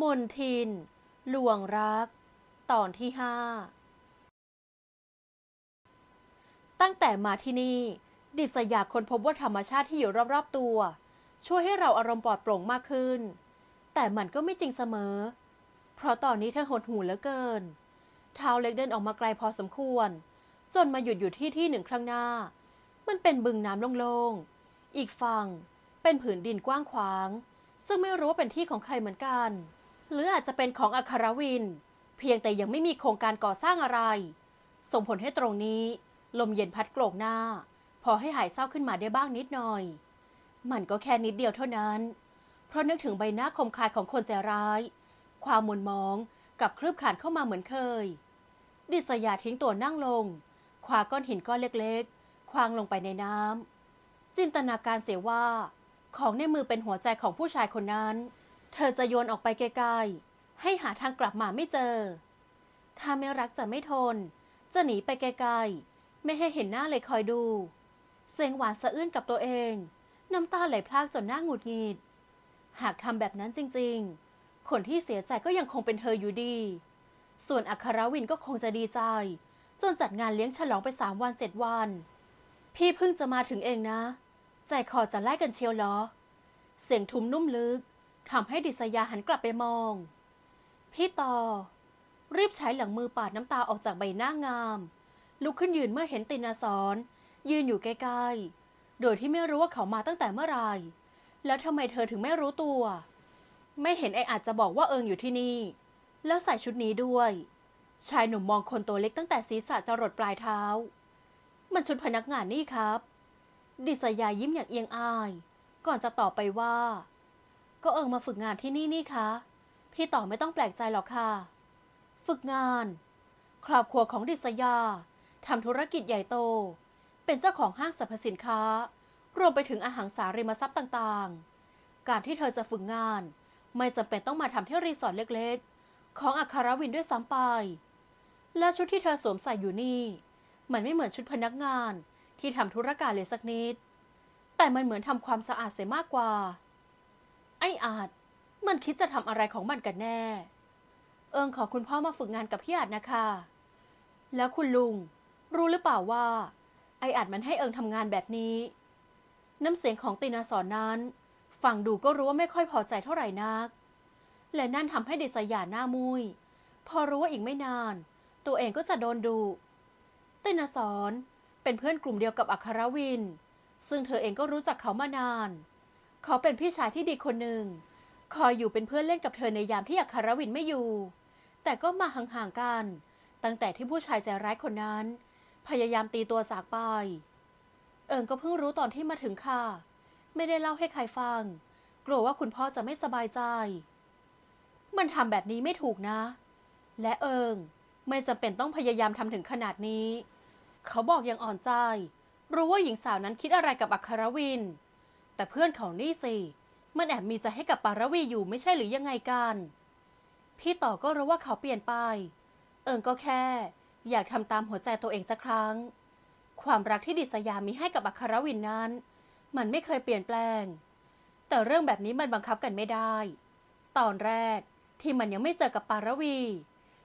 มนทินหลวงรัก ตอนที่ห้าตั้งแต่มาที่นี่ ดิษยาคนพบว่าธรรมชาติที่อยู่รอบๆตัว ช่วยให้เราอารมณ์ปลอดโปร่งมากขึ้น แต่มันก็ไม่จริงเสมอ เพราะตอนนี้เธอหดหูเหลือเกิน เท้าเล็กเดินออกมาไกลพอสมควร จนมาหยุดอยู่ที่ที่หนึ่งข้งหน้า มันเป็นบึงน้ำโล่งๆ อีกฝั่งเป็นผืนดินกว้างขวาง ซึ่งไม่รู้ว่าเป็นที่ของใครเหมือนกัน หรืออาจจะเป็นของอัครวิน เพียงแต่ยังไม่มีโครงการก่อสร้างอะไร ส่งผลให้ตรงนี้ ลมเย็นพัดโกรกหน้า พอให้หายเศร้าขึ้นมาได้บ้างนิดหน่อย มันก็แค่นิดเดียวเท่านั้น เพราะนึกถึงใบหน้าคมคายของคนใจร้าย ความมุนมองกับคลืบขานเข้ามาเหมือนเคย ดิษยาทิ้งตัวนั่งลงคว้าก้อนหินก้อนเล็กๆ คว้างลงไปในน้ำจินตนาการเสียว่า ของในมือเป็นหัวใจของผู้ชายคนนั้น เธอจะโยนออกไปไกลๆ ให้หาทางกลับมาไม่เจอ ถ้าไม่รักจะไม่ทน จะหนีไปไกลๆ ไม่ให้เห็นหน้าเลยคอยดู เสียงหวานสะอื้นกับตัวเอง น้ำตาไหลพรากจนหน้าหงุดหงิด หากทำแบบนั้นจริงๆ คนที่เสียใจก็ยังคงเป็นเธออยู่ดี ส่วนอัครวินก็คงจะดีใจ จนจัดงานเลี้ยงฉลองไปสามวันเจ็ดวัน พี่เพิ่งจะมาถึงเองนะ ใจคอจะไล่กันเชียวเหรอ เสียงทุ้มนุ่มลึกทำให้ดิษยาหันกลับไปมอง พี่ต่อ รีบใช้หลังมือปาดน้ำตาออกจากใบหน้างาม ลุกขึ้นยืนเมื่อเห็นตินาสอนยืนอยู่ใกล้ๆ โดยที่ไม่รู้ว่าเขามาตั้งแต่เมื่อไหร่แล้วทำไมเธอถึงไม่รู้ตัว ไม่เห็นไออาจจะบอกว่าเอิงอยู่ที่นี่ แล้วใส่ชุดนี้ด้วย ชายหนุ่มมองคนตัวเล็กตั้งแต่ศีรษะจรดปลายเท้า มันชุดพนักงานนี่ครับ ดิษยายิ้มอย่างเอียงอาย ก่อนจะตอบไปว่า ก็เอิงมาฝึกงานที่นี่นี่คะ พี่ต่อไม่ต้องแปลกใจหรอกค่ะ ฝึกงาน ครอบครัวของดิษยาทำธุรกิจใหญ่โต เป็นเจ้าของห้างสรรพสินค้า รวมไปถึงอาหารสาริมทรัพย์ต่างๆ การที่เธอจะฝึกงาน ไม่จำเป็นต้องมาทำที่รีสอร์ทเล็กๆ ของอัครวินด้วยซ้ำไป และชุดที่เธอสวมใส่อยู่นี่ มันไม่เหมือนชุดพนักงาน ที่ทำธุรการเลยสักนิด แต่มันเหมือนทำความสะอาดเสียมากกว่า ไอ้อาจ มันคิดจะทำอะไรของมันกันแน่ เอิงขอคุณพ่อมาฝึกงานกับพี่อาจนะคะ แล้วคุณลุง รู้หรือเปล่าว่า ไออาจมันให้เอิงทำงานแบบนี้ น้ำเสียงของตินาสอนนั้น ฟังดูก็รู้ว่าไม่ค่อยพอใจเท่าไหร่นัก และนั่นทำให้เดิษยาหน้ามุย พอรู้ว่าอีกไม่นาน ตัวเองก็จะโดนดูตินาสอน เป็นเพื่อนกลุ่มเดียวกับอัครวิน ซึ่งเธอเองก็รู้จักเขามานาน เขาเป็นพี่ชายที่ดีคนหนึ่ง คอยอยู่เป็นเพื่อนเล่นกับเธอในยามที่อัครวินไม่อยู่ แต่ก็มาห่างๆกัน ตั้งแต่ที่ผู้ชายใจร้ายคนนั้น พยายามตีตัวจากไป เอิงก็เพิ่งรู้ตอนที่มาถึงค่ะ ไม่ได้เล่าให้ใครฟัง กลัวว่าคุณพ่อจะไม่สบายใจ มันทำแบบนี้ไม่ถูกนะ และเอิงไม่จำเป็นต้องพยายามทำถึงขนาดนี้ เขาบอกอย่างอ่อนใจ รู้ว่าหญิงสาวนั้นคิดอะไรกับอัครวิน แต่เพื่อนเขานี่สิ มันแอบมีใจให้กับปารวีอยู่ไม่ใช่หรือยังไงกัน พี่ต่อก็รู้ว่าเขาเปลี่ยนไป เอิงก็แค่ อยากทำตามหัวใจตัวเองสักครั้ง ความรักที่ดิษยามีให้กับอัครวินนั้น มันไม่เคยเปลี่ยนแปลง แต่เรื่องแบบนี้มันบังคับกันไม่ได้ ตอนแรกที่มันยังไม่เจอกับปารวี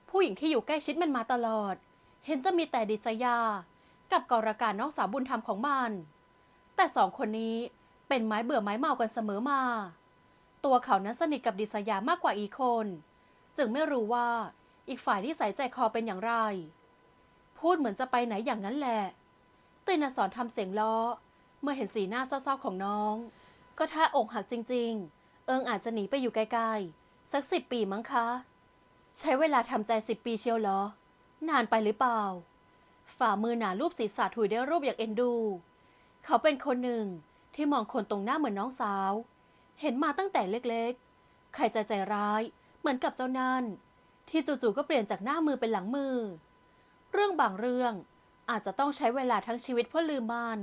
ผู้หญิงที่อยู่ใกล้ชิดมันมาตลอด เห็นจะมีแต่ดิษยา กับกรการน้องสาวบุญธรรมของมัน แต่สองคนนี้เป็นไม้เบื่อไม้เมากันเสมอมา ตัวเขานั้นสนิทกับดิษยามากกว่าอีกคน จึงไม่รู้ว่าอีกฝ่ายที่ใส่ใจคอเป็นอย่างไร พูดเหมือนจะไปไหนอย่างนั้นแหละตินสอนทำเสียงล้อ เมื่อเห็นสีหน้าเศร้าๆของน้อง ก็ถ้าอกหักจริง ๆ เอิงอาจจะหนีไปอยู่ไกลๆสักสิบปีมั้งคะ ใช้เวลาทำใจสิบปีเชียวเหรอ นานไปหรือเปล่า ฝ่ามือหนารูปศีรษะถุยได้รูปอย่างเอ็นดู เขาเป็นคนหนึ่งที่มองคนตรงหน้าเหมือนน้องสาว เห็นมาตั้งแต่เล็กๆ ใครจะใจร้ายเหมือนกับเจ้านั่น ที่จู่ๆก็เปลี่ยนจากหน้ามือเป็นหลังมือ เรื่องบางเรื่องอาจจะต้องใช้เวลาทั้งชีวิตเพื่อลืมมัน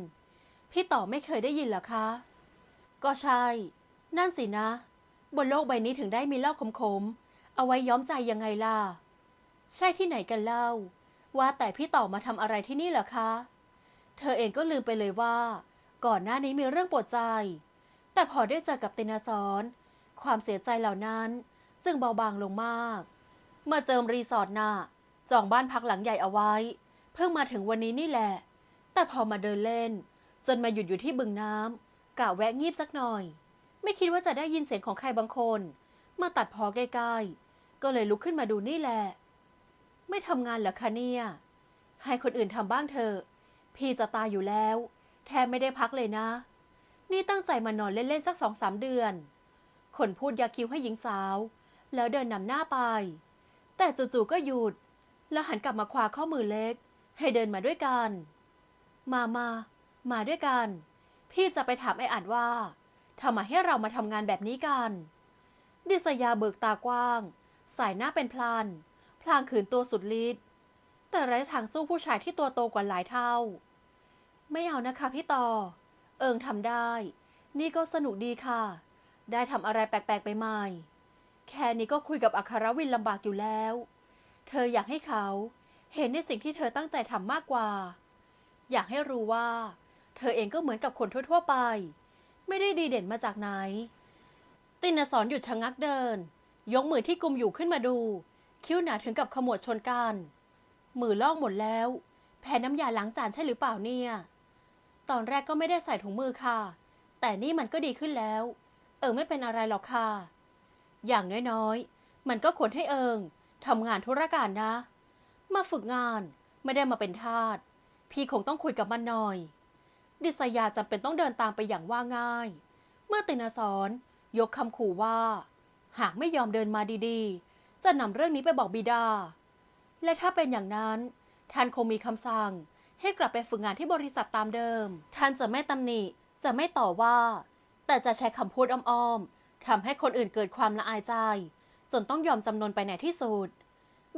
พี่ต่อไม่เคยได้ยินหรอคะ ก็ใช่ นั่นสินะ บนโลกใบนี้ถึงได้มีเล้าขมๆ เอาไว้ย้อมใจยังไงล่ะ ใช่ที่ไหนกันเล่า ว่าแต่พี่ต่อมาทำอะไรที่นี่เหรอคะ เธอเองก็ลืมไปเลยว่า ก่อนหน้านี้มีเรื่องปวดใจ แต่พอได้เจอกับตินาสอนคความเสียใจเหล่านั้นจึงเบาบางลงมาก มาเจิมรีสอร์ทน่ะจองบ้านพักหลังใหญ่เอาไว้ เพิ่งมาถึงวันนี้นี่แหละ แต่พอมาเดินเล่น จนมาหยุดอยู่ที่บึงน้ำกะแวะงีบสักหน่อย ไม่คิดว่าจะได้ยินเสียงของใครบางคน มาตัดพอใกล้ๆก็เลยลุกขึ้นมาดูนี่แหละ ไม่ทำงานเหรอคะเนี่ย ให้คนอื่นทำบ้างเถอะ พี่จะตายอยู่แล้ว แทบไม่ได้พักเลยนะ นี่ตั้งใจมานอนเล่นๆสักสองสามเดือน คนพูดยาคิ้วให้หญิงสาว แล้วเดินนำหน้าไป แต่จู่ๆก็หยุด แล้วหันกลับมาคว้าข้อมือเล็ก ให้เดินมาด้วยกัน มามามาด้วยกัน พี่จะไปถามไอ้อัดว่าทำไมให้เรามาทำงานแบบนี้กัน ดิษยาเบิกตากว้าง สายหน้าเป็นพลาน พลางขืนตัวสุดฤทธิ์แต่ไร้ทางสู้ผู้ชายที่ตัวโตกว่าหลายเท่า ไม่เอานะคะพี่ต่อ เอิงทำได้ นี่ก็สนุกดีค่ะ ได้ทำอะไรแปลกๆไปใหม่แค่นี้ก็คุยกับอัครวินลำบากอยู่แล้ว เธออยากให้เขาเห็นในสิ่งที่เธอตั้งใจทำมากกว่า อยากให้รู้ว่า เธอเองก็เหมือนกับคนทั่วๆไป ไม่ได้ดีเด่นมาจากไหน ตินสอนหยุดชะงักเดิน ยกมือที่กุมอยู่ขึ้นมาดู คิ้วหนาถึงกับขมวดชนกัน มือลอกหมดแล้ว แพ้น้ำยาล้างจานใช่หรือเปล่าเนี่ย ตอนแรกก็ไม่ได้ใส่ถุงมือค่ะ แต่นี่มันก็ดีขึ้นแล้ว เออไม่เป็นอะไรหรอกค่ะ อย่างน้อยๆ มันก็ควรให้เอิงทำงานธุรการนะ มาฝึกงานไม่ได้มาเป็นทาส พี่คงต้องคุยกับมันหน่อย ดิษยาจำเป็นต้องเดินตามไปอย่างว่าง่าย เมื่อตินสอนยกคำขู่ว่า หากไม่ยอมเดินมาดีๆ จะนำเรื่องนี้ไปบอกบิดา และถ้าเป็นอย่างนั้น ท่านคงมีคำสั่ง ให้กลับไปฝึกงานที่บริษัทตามเดิม ท่านจะไม่ตำหนิ จะไม่ต่อว่า แต่จะใช้คำพูดอ้อมๆทำให้คนอื่นเกิดความละอายใจ จนต้องยอมจำนนไปในที่สุด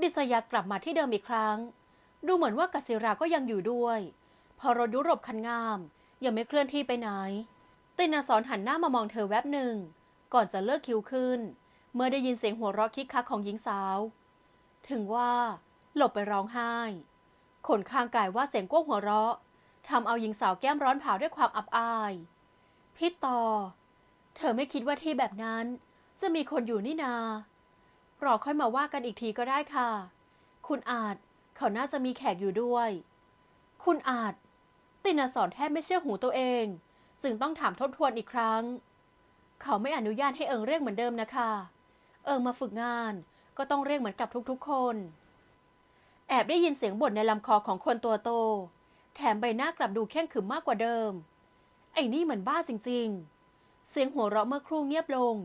ดิษยากลับมาที่เดิมอีกครั้ง ดูเหมือนว่ากสิราก็ยังอยู่ด้วย พอรถยุโรปคันงามยังไม่เคลื่อนที่ไปไหนตินาสอนหันหน้ามามองเธอแวบหนึ่ง ก่อนจะเลิกคิวขึ้น เมื่อได้ยินเสียงหัวเราะคิกคักของหญิงสาว ถึงว่าหลบไปร้องไห้ขนข้างกายว่าเสียงก้วงหัวเราะทำเอาหญิงสาวแก้มร้อนเผาด้วยความอับอาย พี่ต่อ เธอไม่คิดว่าที่แบบนั้น จะมีคนอยู่นี่นา รอค่อยมาว่ากันอีกทีก็ได้ค่ะ คุณอาจเขาน่าจะมีแขกอยู่ด้วย คุณอาจ ตินาสอนแทบไม่เชื่อหูตัวเอง จึงต้องถามทบทวนอีกครั้ง เขาไม่อนุญาตให้เอิงเรียกเหมือนเดิมนะคะ เอิงมาฝึกงาน ก็ต้องเรียกเหมือนกับทุกๆคน แอบได้ยินเสียงบ่นในลำคอของคนตัวโต แถมใบหน้ากลับดูเข่งขึมมากกว่าเดิม ไอ้นี่เหมือนบ้าจริงๆ เสียงหัวเราะเมื่อครู่เงียบลง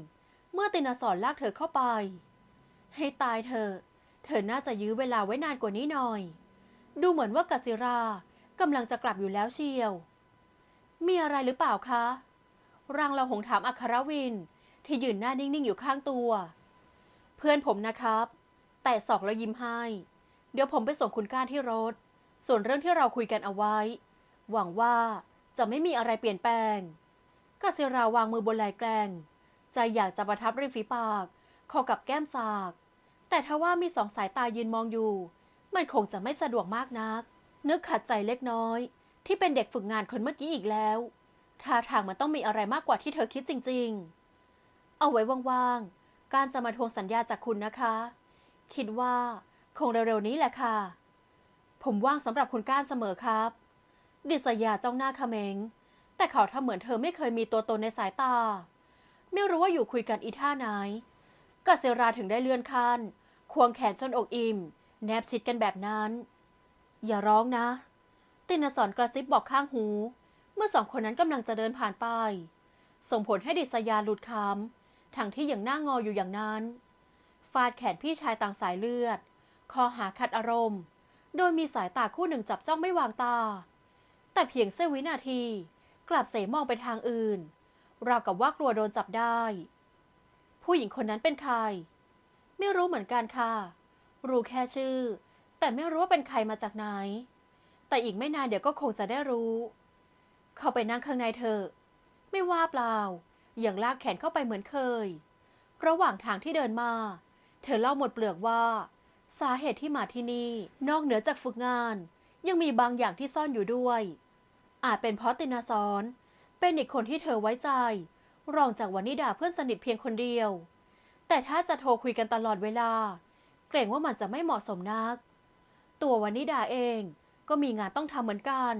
เมื่อตินาสอนลากเธอเข้าไป ให้ตายเธอ เธอน่าจะยื้อเวลาไว้นานกว่านี้หน่อย ดูเหมือนว่ากัสิรากำลังจะกลับอยู่แล้วเชียว มีอะไรหรือเปล่าคะร่างเราหงถามอัครวินที่ยืนหน้านิ่ง ๆ อยู่ข้างตัว เพื่อนผมนะครับ แต่ศอกแล้วยิ้มให้ เดี๋ยวผมไปส่งคุณก้านที่รถ ส่วนเรื่องที่เราคุยกันเอาไว้ หวังว่าจะไม่มีอะไรเปลี่ยนแปลงกสิราวางมือบนไหล่แกลงใจอยากจะประทับริมฝีปาก คอกับแก้มสาก แต่ถ้าว่ามีสองสายตายืนมองอยู่ มันคงจะไม่สะดวกมากนัก นึกขัดใจเล็กน้อย ที่เป็นเด็กฝึกงานคนเมื่อกี้อีกแล้วท่าทางมันต้องมีอะไรมากกว่าที่เธอคิดจริง ๆ เอาไว้ว่างๆ การจะมาทวงสัญญาจากคุณนะคะ คิดว่าคงเร็วๆนี้แหละค่ะ ผมว่างสำหรับคุณก้านเสมอครับ ดิษยาจ้องหน้าเขมง แต่เขาทำเหมือนเธอไม่เคยมีตัวตนในสายตา ไม่รู้ว่าอยู่คุยกันอีท่าไหนกัเซราถึงได้เลื่อนคันควงแขนจนอกอิ่ม แนบชิดกันแบบนั้น อย่าร้องนะ ตินสอนกระซิบบอกข้างหู เมื่อสองคนนั้นกำลังจะเดินผ่านไป ส่งผลให้ดิษยาหลุดคำ ทั้งที่ยังหน้างออยู่อย่างนั้น ฟาดแขนพี่ชายต่างสายเลือด คอหาขัดอารมณ์ โดยมีสายตาคู่หนึ่งจับจ้องไม่วางตา แต่เพียงเสี้ยววินาที กลับเสมองไปทางอื่น ราวกับว่ากลัวโดนจับได้ ผู้หญิงคนนั้นเป็นใคร ไม่รู้เหมือนกันค่ะ รู้แค่ชื่อ แต่ไม่รู้ว่าเป็นใครมาจากไหน แต่อีกไม่นานเดี๋ยวก็คงจะได้รู้ เข้าไปนั่งข้างในเถอะไม่ว่าเปล่า ย่างลากแขนเข้าไปเหมือนเคย ระหว่างทางที่เดินมา เธอเล่าหมดเปลือกว่า สาเหตุที่มาที่นี่ นอกเหนือจากฝึกงาน ยังมีบางอย่างที่ซ่อนอยู่ด้วย อาจเป็นเพราะตินาสอนเป็นอีกคนที่เธอไว้ใจ รองจากวานิดาเพื่อนสนิทเพียงคนเดียว แต่ถ้าจะโทรคุยกันตลอดเวลา เกรงว่ามันจะไม่เหมาะสมนัก ตัววานิดาเองก็มีงานต้องทำเหมือนกัน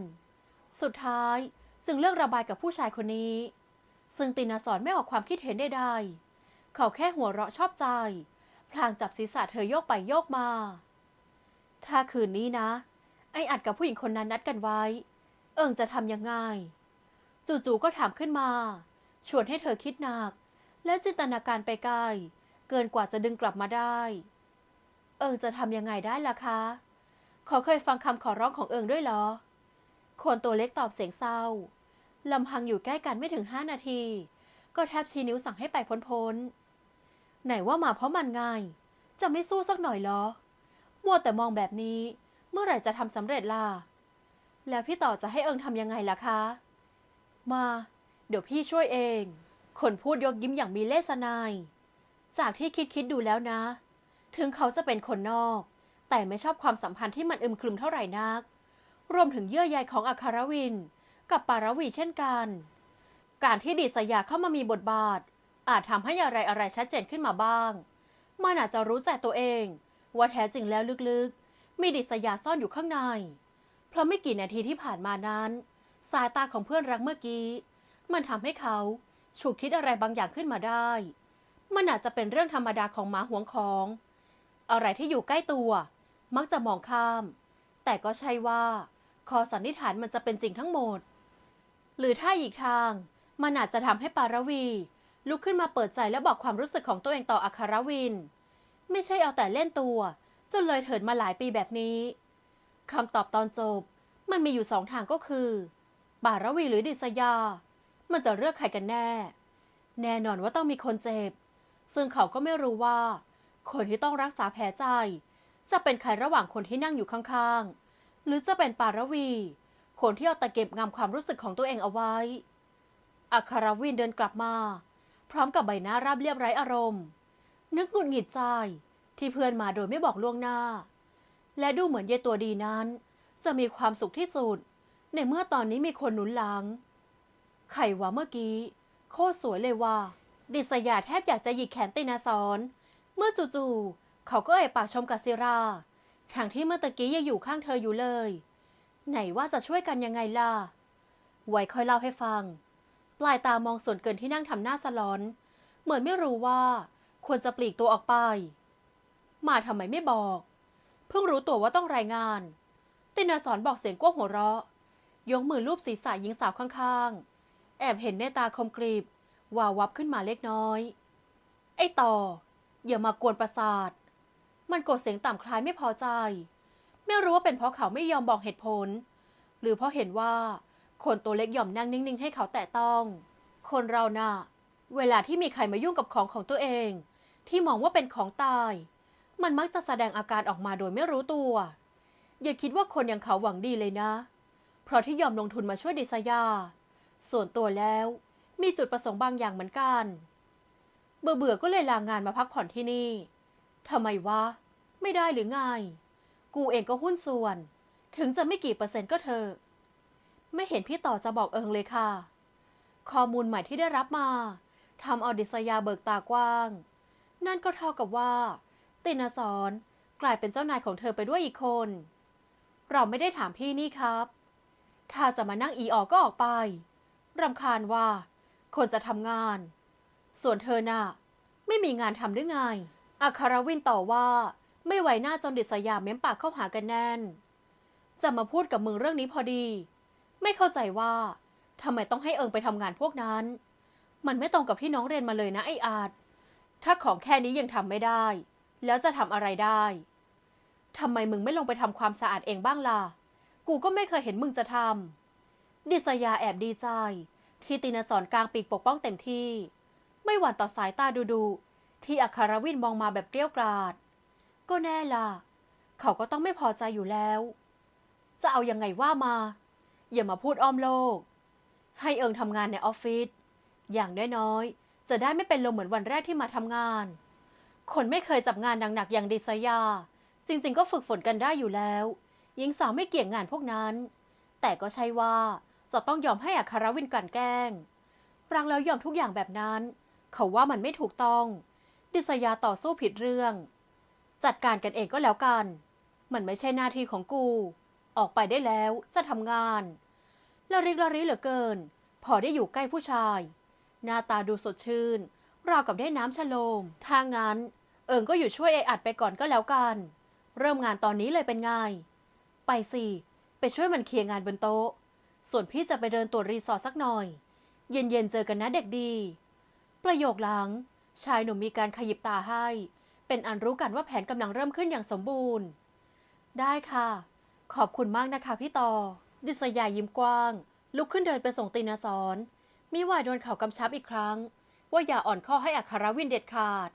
สุดท้ายซึ่งเลือกระบายกับผู้ชายคนนี้ ซึ่งตินาสอนไม่ออกความคิดเห็นใดๆ เขาแค่หัวเราะชอบใจ พลางจับศีรษะเธอโยกไปโยกมา ถ้าคืนนี้นะ ไออัดกับผู้หญิงคนนั้นนัดกันไว้ เอิงจะทำยังไง จู่ๆก็ถามขึ้นมา ชวนให้เธอคิดหนัก และจินตนาการไปไกล เกินกว่าจะดึงกลับมาได้ เอิงจะทำยังไงได้ล่ะคะ เขาเคยฟังคำขอร้องของเอิงด้วยเหรอ คนตัวเล็กตอบเสียงเศร้า ลำพังอยู่ใกล้กันไม่ถึงห้านาที ก็แทบชี้นิ้วสั่งให้ไปพ้นๆ ไหนว่ามาเพราะมันไงจะไม่สู้สักหน่อยหรอ มัวแต่มองแบบนี้ เมื่อไหร่จะทำสำเร็จล่ะ แล้วพี่ต่อจะให้เอิงทำยังไงล่ะคะ มา เดี๋ยวพี่ช่วยเอง คนพูดยกยิ้มอย่างมีเลสนาย จากที่คิดคิดดูแล้วนะ ถึงเขาจะเป็นคนนอก แต่ไม่ชอบความสัมพันธ์ที่มันอึมครึมเท่าไหร่นัก รวมถึงเยื่อใยของอัครวิน กับปารวีเช่นกัน การที่ดิษยาเข้ามามีบทบาท อาจทำให้อะไรอะไรชัดเจนขึ้นมาบ้าง มันอาจจะรู้ใจตัวเอง ว่าแท้จริงแล้วลึกๆ มีดิษยาซ่อนอยู่ข้างใน เพราะไม่กี่นาทีที่ผ่านมานั้น สายตาของเพื่อนรักเมื่อกี้ มันทำให้เขาฉุกคิดอะไรบางอย่างขึ้นมาได้ มันอาจจะเป็นเรื่องธรรมดาของหมาหวงของ อะไรที่อยู่ใกล้ตัว มักจะมองข้าม แต่ก็ใช่ว่าข้อสันนิษฐานมันจะเป็นจริงทั้งหมด หรือถ้าอีกทาง มันอาจจะทำให้ปารวี ลุกขึ้นมาเปิดใจและบอกความรู้สึกของตัวเองต่ออัครวิน ไม่ใช่เอาแต่เล่นตัวจนเลยเถิดมาหลายปีแบบนี้คำตอบตอนจบ มันมีอยู่สองทางก็คือ ปารวีหรือดิษยา มันจะเลือกใครกันแน่ แน่นอนว่าต้องมีคนเจ็บ ซึ่งเขาก็ไม่รู้ว่า คนที่ต้องรักษาแผลใจ จะเป็นใครระหว่างคนที่นั่งอยู่ข้างๆ หรือจะเป็นปารวี คนที่เอาแต่เก็บงำความรู้สึกของตัวเองเอาไว้ อัครวินเดินกลับมา พร้อมกับใบหน้าราบเรียบไร้อารมณ์ นึกหงุดหงิดใจที่เพื่อนมาโดยไม่บอกล่วงหน้า และดูเหมือนเยตัวดีนั้น จะมีความสุขที่สุด ในเมื่อตอนนี้มีคนหนุนหลังใครวะเมื่อกี้ โคตรสวยเลยว่า ดิษยาแทบอยากจะหยิกแขนตินาสอนเมื่อจู่ๆเขาก็เอ่ยปากชมกับซิราทั้งที่เมื่อตะกี้ยังอยู่ข้างเธออยู่เลย ไหนว่าจะช่วยกันยังไงล่ะ ไว้ค่อยเล่าให้ฟัง ปลายตามองส่วนเกินที่นั่งทำหน้าสลอน เหมือนไม่รู้ว่า ควรจะปลีกตัวออกไป มาทำไมไม่บอก เพิ่งรู้ตัวว่าต้องรายงาน ตินาสอนบอกเสียงกว้างหัวเราะ ยกมือลูบศีรษะหญิงสาวข้างๆ แอบเห็นเนตาคมกรีบวาววับขึ้นมาเล็กน้อย ไอ้ต่อ อย่ามากวนประสาท มันกดเสียงต่ำคล้ายไม่พอใจ ไม่รู้ว่าเป็นเพราะเขาไม่ยอมบอกเหตุผล หรือเพราะเห็นว่าคนตัวเล็กยอมนั่งนิ่งๆ ให้เขาแตะต้อง คนเราน่ะ เวลาที่มีใครมายุ่งกับของของตัวเอง ที่มองว่าเป็นของตาย มันมักจะแสดงอาการออกมาโดยไม่รู้ตัว อย่าคิดว่าคนอย่างเขาหวังดีเลยนะ เพราะที่ยอมลงทุนมาช่วยดิษยา ส่วนตัวแล้วมีจุดประสงค์บางอย่างเหมือนกัน เบื่อเบื่อๆก็เลยลางงานมาพักผ่อนที่นี่ทำไมวะ ไม่ได้หรือไง กูเองก็หุ้นส่วน ถึงจะไม่กี่เปอร์เซ็นต์ก็เถอไม่เห็นพี่ต่อจะบอกเอิงเลยค่ะ ข้อมูลใหม่ที่ได้รับมาทำเอาดิษยาเบิกตากว้าง นั่นก็เท่ากับว่า ตินาสอนกลายเป็นเจ้านายของเธอไปด้วยอีกคน เราไม่ได้ถามพี่นี่ครับ ถ้าจะมานั่งอีออกก็ออกไปรำคาญว่า คนจะทำงาน ส่วนเธอน่ะ ไม่มีงานทำหรือไงอัครวินต่อว่า ไม่ไหวหน้าจนดิษยาเม้มปากเข้าหากันแน่น จะมาพูดกับมึงเรื่องนี้พอดี ไม่เข้าใจว่าทำไมต้องให้เอิงไปทำงานพวกนั้น มันไม่ตรงกับที่น้องเรียนมาเลยนะไออาจ ถ้าของแค่นี้ยังทำไม่ได้ แล้วจะทำอะไรได้ทำไมมึงไม่ลงไปทำความสะอาดเองบ้างล่ะ กูก็ไม่เคยเห็นมึงจะทำ ดิษยาแอบดีใจ ที่ตินสอนกลางปีกปกป้องเต็มที่ ไม่หวั่นต่อสายตาดูดูที่อัครวินมองมาแบบเกลี้ยวกราด ก็แน่ล่ะ เขาก็ต้องไม่พอใจอยู่แล้ว จะเอายังไงว่ามา อย่ามาพูดอ้อมโลก ให้เอิงทำงานในออฟฟิศอย่างน้อยๆจะได้ไม่เป็นลมเหมือนวันแรกที่มาทำงาน คนไม่เคยจับงานหนักๆอย่างดิษยา จริง ๆ ก็ฝึกฝนกันได้อยู่แล้วหญิงสาวไม่เกี่ยงงานพวกนั้น แต่ก็ใช่ว่าจะต้องยอมให้อัครวินกลั่นแกล้งรักแล้วยอมทุกอย่างแบบนั้น เขาว่ามันไม่ถูกต้อง ดิษยาต่อสู้ผิดเรื่อง จัดการกันเองก็แล้วกัน มันไม่ใช่หน้าที่ของกู ออกไปได้แล้วจะทำงานละริกละริเหลือเกิน พอได้อยู่ใกล้ผู้ชาย หน้าตาดูสดชื่น ราวกับได้น้ำชะโลมถ้างั้น เอิงก็อยู่ช่วยไออัดไปก่อนก็แล้วกัน เริ่มงานตอนนี้เลยเป็นไง ไปสิ ไปช่วยมันเคลียร์งานบนโต๊ะ ส่วนพี่จะไปเดินตรวจรีสอร์ทสักหน่อย เย็นๆเจอกันนะเด็กดี ประโยคหลัง ชายหนุ่มมีการขยิบตาให้ เป็นอันรู้กันว่าแผนกำลังเริ่มขึ้นอย่างสมบูรณ์ ได้ค่ะ ขอบคุณมากนะคะพี่ต่อ ดิษยายิ้มกว้าง ลุกขึ้นเดินไปส่งตินาสอนมิวายโดนเขากำชับอีกครั้ง ว่าอย่าอ่อนข้อให้อัครวินเด็ดขาด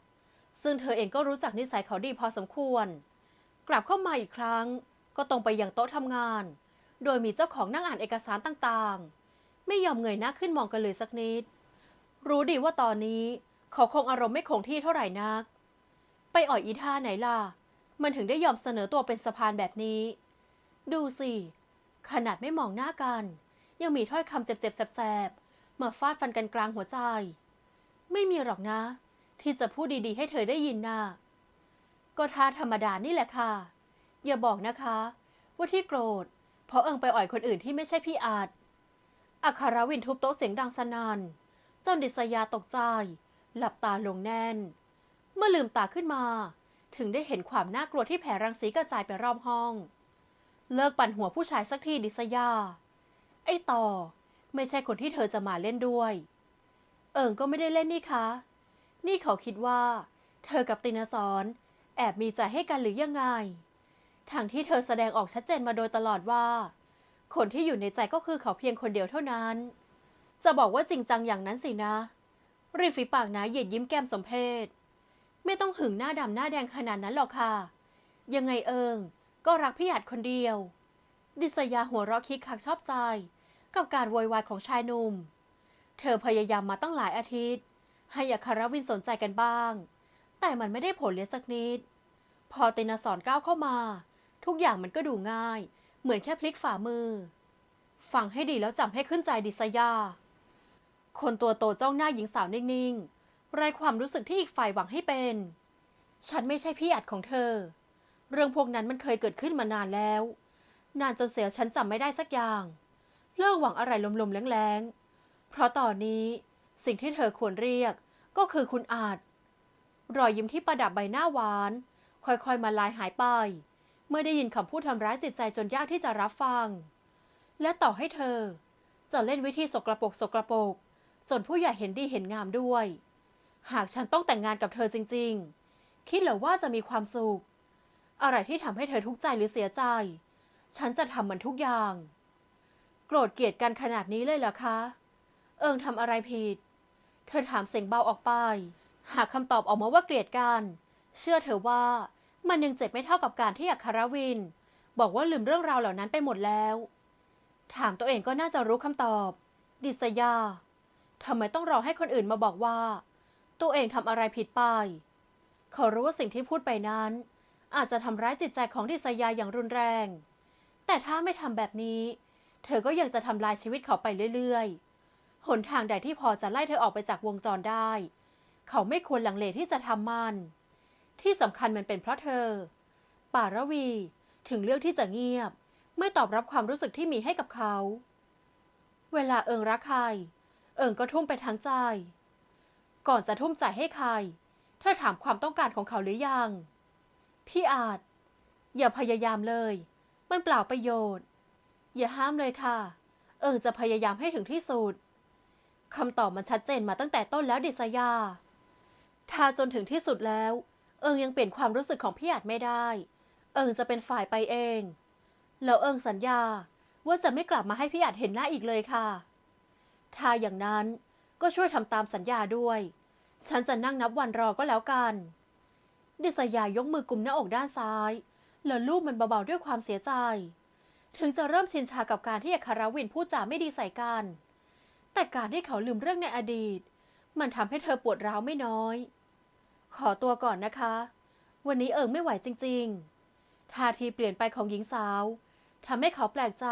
ซึ่งเธอเองก็รู้จักนิสัยเขาดีพอสมควร กลับเข้ามาอีกครั้ง ก็ตรงไปยังโต๊ะทำงาน โดยมีเจ้าของนั่งอ่านเอกสารต่างๆ ไม่ยอมเงยหน้าขึ้นมองกันเลยสักนิด รู้ดีว่าตอนนี้เขาคงอารมณ์ไม่คงที่เท่าไหร่นัก ไปอ่อยอีท่าไหนล่ะ มันถึงได้ยอมเสนอตัวเป็นสะพานแบบนี้ ดูสิ ขนาดไม่มองหน้ากัน ยังมีถ้อยคำเจ็บๆแสบๆมาฟาดฟันกันกลางหัวใจ ไม่มีหรอกนะ ที่จะพูดดีๆ ให้เธอได้ยินนะก็ท่าธรรมดานี่แหละค่ะ อย่าบอกนะคะ ว่าที่โกรธ เพราะเอิงไปอ่อยคนอื่นที่ไม่ใช่พี่อาจอัครวินทุบโต๊ะเสียงดังสนัน่นจนดิษยาตกใจ หลับตาลงแน่น เมื่อลืมตาขึ้นมา ถึงได้เห็นความน่ากลัวที่แผ่รังสีกระจายไปรอบห้อง เลิกปั่นหัวผู้ชายสักทีดิษยา ไอ้ต่อ ไม่ใช่คนที่เธอจะมาเล่นด้วย เอิงก็ไม่ได้เล่นนี่คะ นี่เขาคิดว่า เธอกับตินาสอนแอบมีใจให้กันหรือยังไงทางที่เธอแสดงออกชัดเจนมาโดยตลอดว่า คนที่อยู่ในใจก็คือเขาเพียงคนเดียวเท่านั้น จะบอกว่าจริงจังอย่างนั้นสินะ ริมฝีปากนะเหยียดยิ้มแก้มสมเพศ ไม่ต้องหึงหน้าดำหน้าแดงขนาดนั้นหรอกค่ะ ยังไงเอิงก็รักพี่หยัดคนเดียว ดิษยาหัวเราะคิกคักชอบใจ กับการโวยวายของชายหนุ่ม เธอพยายามมาตั้งหลายอาทิตย์ ให้อัครวินสนใจกันบ้าง แต่มันไม่ได้ผลเลยสักนิด พอตินสอนก้าวเข้ามา ทุกอย่างมันก็ดูง่าย เหมือนแค่พลิกฝ่ามือ ฟังให้ดีแล้วจำให้ขึ้นใจดิษยา คนตัวโตจ้องหน้าหญิงสาวนิ่งๆ ไรความรู้สึกที่อีกฝ่ายหวังให้เป็น ฉันไม่ใช่พี่อัดของเธอ เรื่องพวกนั้นมันเคยเกิดขึ้นมานานแล้ว นานจนเสียฉันจำไม่ได้สักอย่าง เลิกหวังอะไรลมๆแรงๆ เพราะตอนนี้สิ่งที่เธอควรเรียกก็คือคุณอาจ รอยยิ้มที่ประดับใบหน้าหวาน ค่อยๆมาลายหายไป เมื่อได้ยินคำพูดทำร้ายจิตใจจนยากที่จะรับฟัง และต่อให้เธอ จะเล่นวิธีสกรปรกสกรปรกจนผู้ใหญ่เห็นดีเห็นงามด้วย หากฉันต้องแต่งงานกับเธอจริง ๆ คิดเหรอว่าจะมีความสุข อะไรที่ทำให้เธอทุกข์ใจหรือเสียใจ ฉันจะทำมันทุกอย่าง โกรธเกลียดกันขนาดนี้เลยเหรอคะ เอิงทำอะไรผิด เธอถามเสียงเบาออกไป หากคำตอบออกมาว่าเกลียดกัน เชื่อเธอว่ามันยังเจ็บไม่เท่ากับการที่อัครวิน บอกว่าลืมเรื่องราวเหล่านั้นไปหมดแล้ว ถามตัวเองก็น่าจะรู้คำตอบ ดิษยาทำไมต้องรอให้คนอื่นมาบอกว่า ตัวเองทำอะไรผิดไป เขารู้ว่าสิ่งที่พูดไปนั้น อาจจะทำร้ายจิตใจของดิษยาอย่างรุนแรง แต่ถ้าไม่ทำแบบนี้ เธอก็ยังจะทำลายชีวิตเขาไปเรื่อยๆ หนทางใดที่พอจะไล่เธอออกไปจากวงจรได้ เขาไม่ควรหลังเลที่จะทำมัน ที่สำคัญมันเป็นเพราะเธอ ป่ารวีถึงเลือกที่จะเงียบ ไม่ตอบรับความรู้สึกที่มีให้กับเขา เวลาเอิงรักใคร เอิงก็ทุ่มไปทั้งใจ ก่อนจะทุ่มใจให้ใคร เธอถามความต้องการของเขาหรือยัง พี่อาจ อย่าพยายามเลย มันเปล่าประโยชน์ อย่าห้ามเลยค่ะ เอิงจะพยายามให้ถึงที่สุดคำตอบมันชัดเจนมาตั้งแต่ต้นแล้วดิษยาถ้าจนถึงที่สุดแล้ว เอิงยังเปลี่ยนความรู้สึกของพี่อาจไม่ได้ เอิงจะเป็นฝ่ายไปเอง แล้วเอิงสัญญาว่าจะไม่กลับมาให้พี่อาจเห็นหน้าอีกเลยค่ะ ถ้าอย่างนั้น ก็ช่วยทำตามสัญญาด้วย ฉันจะนั่งนับวันรอก็แล้วกัน ดิษยายกมือกุมหน้าอกด้านซ้าย แล้วลูบมันเบาๆด้วยความเสียใจ ถึงจะเริ่มชินชากับการที่อัคาราวินพูดจาไม่ดีใส่กัน แต่การที่เขาลืมเรื่องในอดีต มันทำให้เธอปวดร้าวไม่น้อย ขอตัวก่อนนะคะ วันนี้เอิงไม่ไหวจริง ๆ ท่าทีเปลี่ยนไปของหญิงสาวทำให้เขาแปลกใจ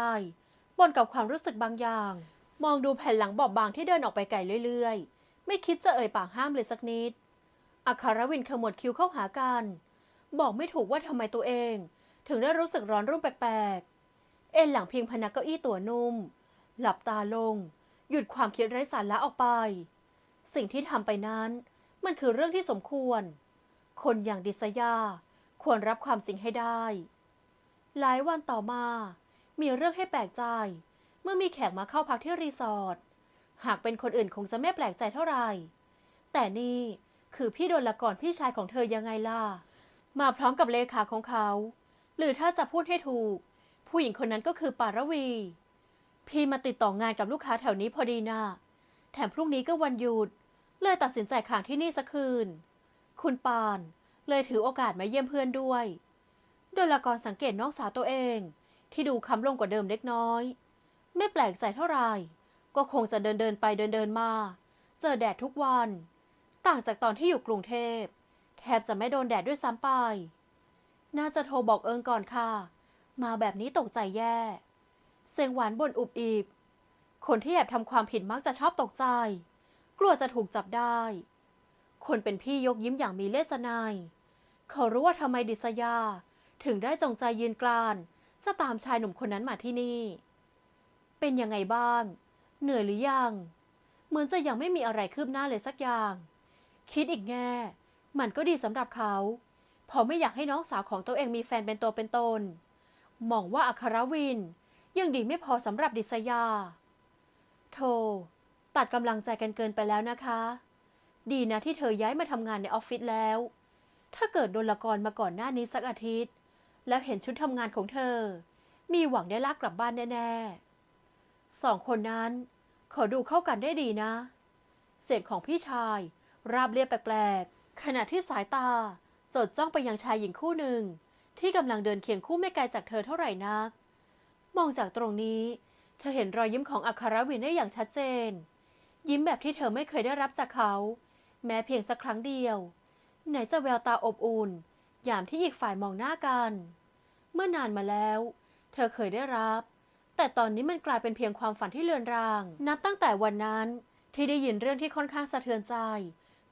ปนกับความรู้สึกบางอย่าง มองดูแผ่นหลังบอบบางที่เดินออกไปไกลเรื่อยๆ ไม่คิดจะเอ่ยปากห้ามเลยสักนิด อัครวินขมวดคิ้วเข้าหากัน บอกไม่ถูกว่าทำไมตัวเอง ถึงได้รู้สึกร้อนรุ่มแปลกๆ เอ็นหลังพิงพนักเก้าอี้ตัวนุ่ม หลับตาลง หยุดความคิดไร้สาระออกไป สิ่งที่ทำไปนั้น มันคือเรื่องที่สมควร คนอย่างดิษยา ควรรับความจริงให้ได้ หลายวันต่อมา มีเรื่องให้แปลกใจ เมื่อมีแขกมาเข้าพักที่รีสอร์ทหากเป็นคนอื่นคงจะไม่แปลกใจเท่าไหร่ แต่นี่คือพี่โดนละกรพี่ชายของเธอยังไงล่ะ มาพร้อมกับเลขาของเขา หรือถ้าจะพูดให้ถูก ผู้หญิงคนนั้นก็คือปารวี พี่มาติดต่องานกับลูกค้าแถวนี้พอดีนะแถมพรุ่งนี้ก็วันหยุด เลยตัดสินใจค้างที่นี่สักคืน คุณปาน เลยถือโอกาสมาเยี่ยมเพื่อนด้วย โดลกรสังเกตน้องสาวตัวเอง ที่ดูคำลงกว่าเดิมเล็กน้อย ไม่แปลกใจเท่าไหร่ก็คงจะเดินเดินไปเดินเดินมา เจอแดดทุกวัน ต่างจากตอนที่อยู่กรุงเทพ แทบจะไม่โดนแดดด้วยซ้ำไป น่าจะโทรบอกเอิงก่อนค่ะ มาแบบนี้ตกใจแย่ เสียงหวานบนอุบอิบ คนที่แอบทำความผิดมักจะชอบตกใจ กลัวจะถูกจับได้ คนเป็นพี่ยกยิ้มอย่างมีเลสนายเขารู้ว่าทำไมดิษยา ถึงได้จงใจยืนกราน จะตามชายหนุ่มคนนั้นมาที่นี่ เป็นยังไงบ้าง เหนื่อยหรือยัง เหมือนจะยังไม่มีอะไรคืบหน้าเลยสักอย่าง คิดอีกแง่ มันก็ดีสำหรับเขาเพอไม่อยากให้น้องสาวของตัวเองมีแฟนเป็นตัวเป็นตน มองว่าอัครวิน ยังดีไม่พอสำหรับดิษยาโธ่ตัดกำลังใจกันเกินไปแล้วนะคะ ดีนะที่เธอย้ายมาทำงานในออฟฟิศแล้ว ถ้าเกิดโดนละกรมาก่อนหน้านี้สักอาทิตย์ แล้วเห็นชุดทำงานของเธอ มีหวังได้ลากกลับบ้านแน่ๆ สองคนนั้น ขอดูเข้ากันได้ดีนะ เสียงของพี่ชาย ราบเรียบแปลกๆ ขณะที่สายตา จดจ้องไปยังชายหญิงคู่หนึ่ง ที่กำลังเดินเคียงคู่ไม่ไกลจากเธอเท่าไหร่นัก มองจากตรงนี้ เธอเห็นรอยยิ้มของอัครวินได้อย่างชัดเจน ยิ้มแบบที่เธอไม่เคยได้รับจากเขา แม้เพียงสักครั้งเดียว ไหนจะแววตาอบอุ่น ยามที่อีกฝ่ายมองหน้ากัน เมื่อนานมาแล้ว เธอเคยได้รับ แต่ตอนนี้มันกลายเป็นเพียงความฝันที่เลือนราง นับตั้งแต่วันนั้นที่ได้ยินเรื่องที่ค่อนข้างสะเทือนใจ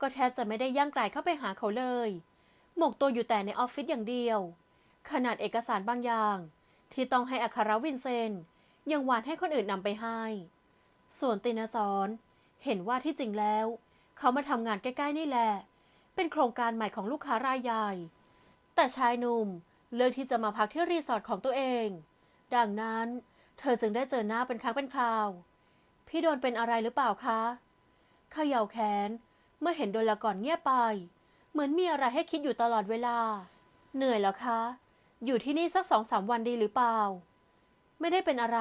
ก็แทบจะไม่ได้ย่างไกลเข้าไปหาเขาเลย หมกตัวอยู่แต่ในออฟฟิศอย่างเดียว ขนาดเอกสารบางอย่าง ที่ต้องให้อัครวินเซน ยังหวานให้คนอื่นนำไปให้ ส่วนตินาสอนเห็นว่าที่จริงแล้ว เขามาทำงานใกล้ๆนี่แหละ เป็นโครงการใหม่ของลูกค้ารายใหญ่ แต่ชายหนุ่มเลือกที่จะมาพักที่รีสอร์ทของตัวเอง ดังนั้น เธอจึงได้เจอหน้าเป็นครั้งเป็นคราว พี่โดนเป็นอะไรหรือเปล่าคะเขย่าแขน เมื่อเห็นโดนละก่อนเงียบไป เหมือนมีอะไรให้คิดอยู่ตลอดเวลา เหนื่อยแล้วคะ อยู่ที่นี่สักสองสามวันดีหรือเปล่า ไม่ได้เป็นอะไร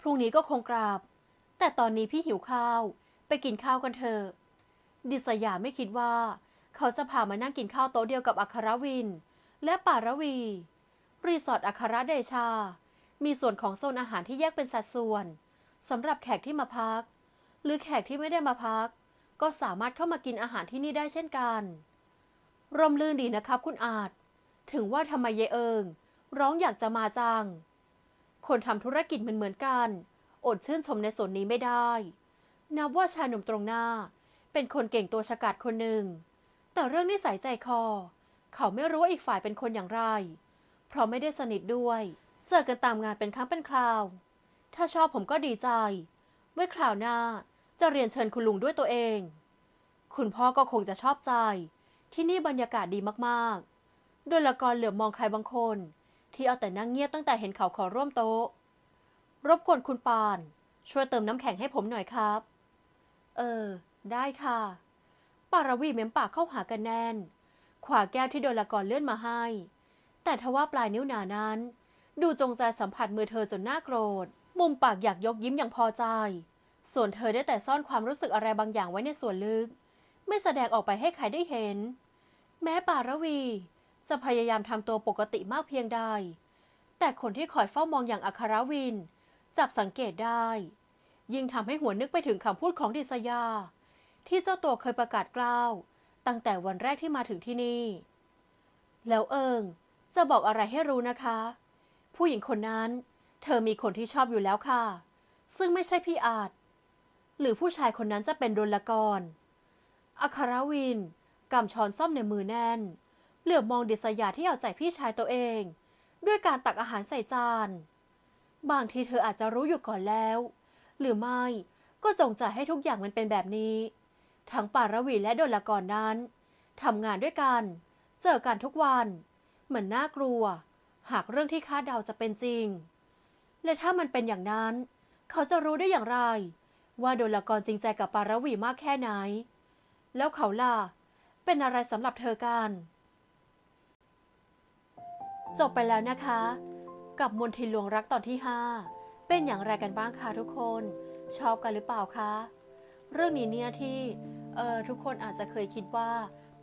พรุ่งนี้ก็คงกลับแต่ตอนนี้พี่หิวข้าว ไปกินข้าวกันเถอะ ดิษยาไม่คิดว่า เขาจะพามานั่งกินข้าวโต๊ะเดียวกับอัครวิน และป่ารวี รีสอร์ทอัครเดชา มีส่วนของโซนอาหารที่แยกเป็นสัดส่วนสำหรับแขกที่มาพัก หรือแขกที่ไม่ได้มาพัก ก็สามารถเข้ามากินอาหารที่นี่ได้เช่นกันร่มรื่นดีนะครับคุณอาจ ถึงว่าทำไมเยเอิง ร้องอยากจะมาจัง คนทำธุรกิจเหมือนเหมือนกัน อดชื่นชมในส่วนนี้ไม่ได้ นับว่าชายหนุ่มตรงหน้า เป็นคนเก่งตัวฉกาจคนหนึ่ง แต่เรื่องนิสัยใจคอ เขาไม่รู้ว่าอีกฝ่ายเป็นคนอย่างไร เพราะไม่ได้สนิทด้วย จอกันตามงานเป็นครั้งเป็นคราว ถ้าชอบผมก็ดีใจ ไว้คราวหน้าจะเรียนเชิญคุณลุงด้วยตัวเอง คุณพ่อก็คงจะชอบใจ ที่นี่บรรยากาศดีมากๆ โดยละกรเหลือบมองใครบางคน ที่เอาแต่นั่งเงียบตั้งแต่เห็นเขาขอร่วมโต๊ะ รบกวนคุณปาน ช่วยเติมน้ำแข็งให้ผมหน่อยครับ เออ ได้ค่ะ ปารวีเม้มปากเข้าหากันแน่น ขวาแก้วที่โดนละกรเลื่อนมาให้ แต่ทว่าปลายนิ้วหนานั้น ดูจงใจสัมผัสมือเธอจนน่าโกรธ มุมปากอยากยกยิ้มอย่างพอใจ ส่วนเธอได้แต่ซ่อนความรู้สึกอะไรบางอย่างไว้ในส่วนลึก ไม่แสดงออกไปให้ใครได้เห็น แม้ปารวี จะพยายามทำตัวปกติมากเพียงใด แต่คนที่คอยเฝ้ามองอย่างอัครวิน จับสังเกตได้ ยิ่งทำให้หัวนึกไปถึงคำพูดของดิษยา ที่เจ้าตัวเคยประกาศกล้าว ตั้งแต่วันแรกที่มาถึงที่นี่ แล้วเอิงจะบอกอะไรให้รู้นะคะ ผู้หญิงคนนั้น เธอมีคนที่ชอบอยู่แล้วค่ะ ซึ่งไม่ใช่พี่อาจ หรือผู้ชายคนนั้นจะเป็นดลกรอัครวินกำช้อนซ่อมในมือแน่น เหลือบมองดิษยาที่เอาใจพี่ชายตัวเอง ด้วยการตักอาหารใส่จาน บางทีเธออาจจะรู้อยู่ก่อนแล้ว หรือไม่ก็จงใจให้ทุกอย่างมันเป็นแบบนี้ ทั้งปารวีและดลกรนั้นทำงานด้วยกัน เจอกันทุกวัน เหมือนน่ากลัว หากเรื่องที่คาดเดาจะเป็นจริง และถ้ามันเป็นอย่างนั้น เขาจะรู้ได้อย่างไร ว่าโดลกรจริงใจกับปารวีมากแค่ไหน แล้วเขาล่ะ เป็นอะไรสำหรับเธอกัน จบไปแล้วนะคะ กับมนทินหลวงรักตอนที่ 5 เป็นอย่างไรกันบ้างคะทุกคน ชอบกันหรือเปล่าคะ เรื่องนี้เนี่ยที่เอ่อทุกคนอาจจะเคยคิดว่า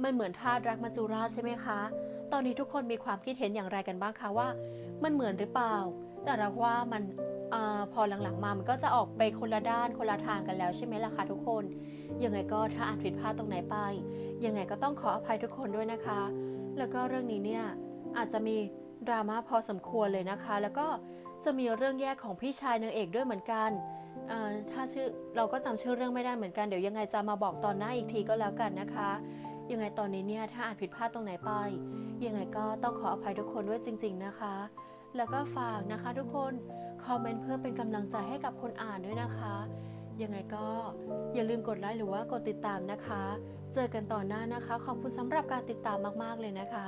มันเหมือนทาสรักมัจจุราชใช่ไหมคะ ตอนนี้ทุกคนมีความคิดเห็นอย่างไรกันบ้างคะว่า มันเหมือนหรือเปล่า แต่เราว่ามันอพอหลังๆมา มันก็จะออกไปคนละด้านคนละทางกันแล้วใช่ไหมล่ะคะทุกคน ยังไงก็ถ้าอ่านผิดพลาดตรงไหนไป ยังไงก็ต้องขออภัยทุกคนด้วยนะคะ แล้วก็เรื่องนี้เนี่ยอาจจะมีดราม่าพอสมควรเลยนะคะ แล้วก็จะมีเรื่องแยกของพี่ชายนางเอกด้วยเหมือนกัน ถ้าชื่อเราก็จำชื่อเรื่องไม่ได้เหมือนกัน เดี๋ยวยังไงจะมาบอกตอนหน้าอีกทีก็แล้วกันนะคะ ยังไงตอนนี้เนี่ยถ้าอ่านผิดพลาดตรงไหนไป ยังไงก็ต้องขออภัยทุกคนด้วยจริง ๆนะคะ แล้วก็ฝากนะคะทุกคนคอมเมนต์เพื่อเป็นกำลังใจให้กับคนอ่านด้วยนะคะ ยังไงก็อย่าลืมกดไลค์หรือว่ากดติดตามนะคะ เจอกันต่อหน้านะคะ ขอบคุณสำหรับการติดตามมากๆเลยนะคะ